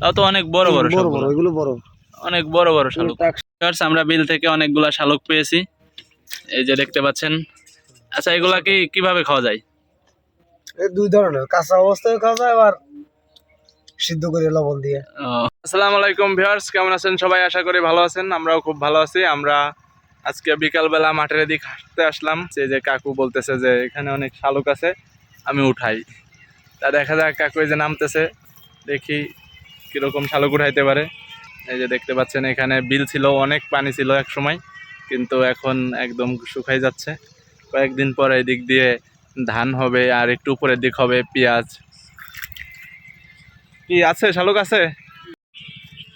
তাও তো অনেক বড় বড় বড় বড় এগুলো বড়। অনেক বড় বড় শালুক। আমরা বিল থেকে অনেকগুলা শালুক পেয়েছি। এই যে দেখতে পাচ্ছেন। আচ্ছা এগুলা কি কীভাবে খাওয়া যায়? এই দুই ধরনের কাঁচা অবস্থায় খাওয়া যায় আবার সিদ্ধ করে লবণ দিয়ে। আসসালামু আলাইকুম ভিউয়ার্স কেমন আছেন সবাই? আশা করি ভালো আছেন আমরাও খুব ভালো আছি। আমরা আজকে বিকালবেলা মাঠের দিক হাঁটতে আসলাম। যে যে কাকু বলতেছে যে এখানে অনেক শালুক আছে আমি উঠাই। তা দেখা যাক কাকু এই যে নামতেছে দেখি কীরকম শালুক উঠাইতে পারে। এই যে দেখতে পাচ্ছেন এখানে বিল ছিল অনেক পানি ছিল এক সময় কিন্তু এখন একদম শুকাই যাচ্ছে। কয়েকদিন পর এই দিক দিয়ে ধান হবে আর একটু উপরের দিক হবে পেঁয়াজ। কি আছে? শালুক আছে?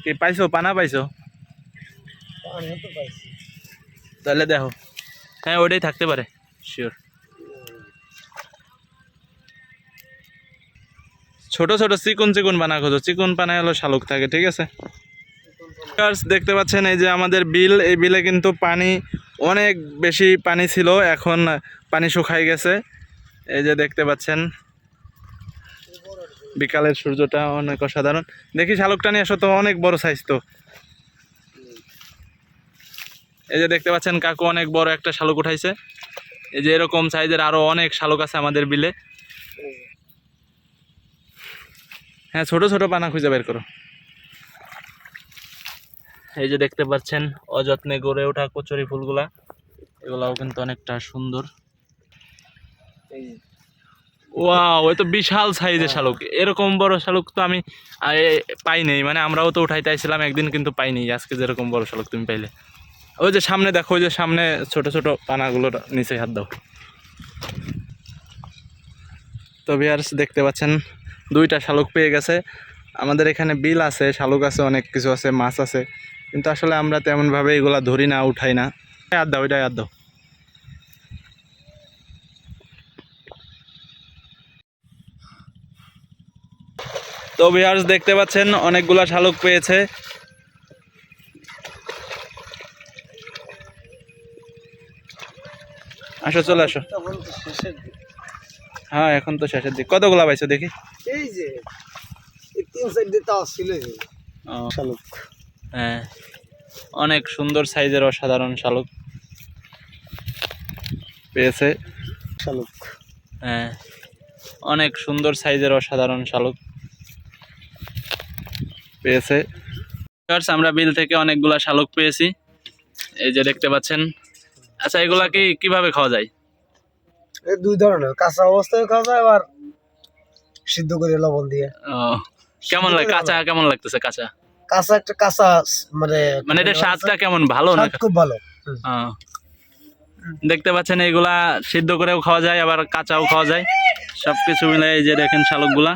কি পাইছো? পানা পাইছো? তাহলে দেখো। হ্যাঁ ওটাই থাকতে পারে শিওর ছোট ছোট চিকুন চিকুন পানা খোঁজো। চিকুন পানা হলো শালুক থাকে, ঠিক আছে? দেখতে পাচ্ছেন এই যে আমাদের বিল, এই বিলে কিন্তু পানি অনেক বেশি পানি ছিল, এখন পানি শুকাই গেছে। এই যে দেখতে পাচ্ছেন, বিকালের সূর্যটা অনেক অসাধারণ। দেখি শালুকটা নিয়ে আসো তো, অনেক বড় সাইজ তো। এই যে দেখতে পাচ্ছেন, কাকু অনেক বড় একটা শালুক উঠাইছে। এই যে এরকম সাইজের আরও অনেক শালুক আছে আমাদের বিলে। হ্যাঁ ছোট ছোট পানা খুঁজে বের করো। এই যে দেখতে পাচ্ছেন অযত্নে গড়ে ওঠা কচুরি ফুলগুলা এগুলাও কিন্তু অনেকটা সুন্দর। ওয়াও এ তো বিশাল সাইজের শালুক। এরকম বড় শালুক তো আমি পাইনি মানে আমরাও তো উঠাইতে আইছিলাম একদিন কিন্তু পাইনি আজকে যেরকম বড় শালুক তুমি পাইলে। ওই যে সামনে দেখো ওই যে সামনে ছোট ছোট পানাগুলোর নিচে হাত দাও। তো বিয়ার্স দেখতে পাচ্ছেন দুইটা শালুক পেয়ে গেছে। আমাদের এখানে বিল আছে, শালুক আছে, অনেক কিছু আছে, মাছ আছে। কিন্তু আসলে আমরা তেমনভাবে এগুলা ধরি না, উঠাই না। হাত দাও এটা হাত দাও। তো ভিউয়ার্স দেখতে পাচ্ছেন, অনেকগুলা শালুক পেয়েছে। আসো, চলে আসো তখন তো শেষের দিক। হ্যাঁ এখন তো শেষের দিক। কতগুলা পাইছো দেখি? এই যে তিন সাইড দিয়ে তাও ছিল শালুক। হ্যাঁ অনেক সুন্দর সাইজের অসাধারণ শালুক। পেয়েছে। শালুক। হ্যাঁ অনেক সুন্দর সাইজের অসাধারণ শালুক। পেয়েছে। আমরা বিল থেকে অনেকগুলা শালুক পেয়েছি। এই যে দেখতে পাচ্ছেন। আচ্ছা এগুলা কি কীভাবে খাওয়া যায়? দুই ধরনের কাঁচা অবস্থায় খাওয়া যায় আর সিদ্ধ করে লবণ দিয়ে। কেমন লাগে? কাঁচা কেমন লাগতেছে কাঁচা? কাঁচা একটা কাঁচা মানে মানে এটা স্বাদটা কেমন? ভালো না খুব ভালো। দেখতে পাচ্ছেন এগুলা সিদ্ধ করেও খাওয়া যায় আবার কাঁচাও খাওয়া যায়। সবকিছু মিলে এই যে দেখেন শালুকগুলা।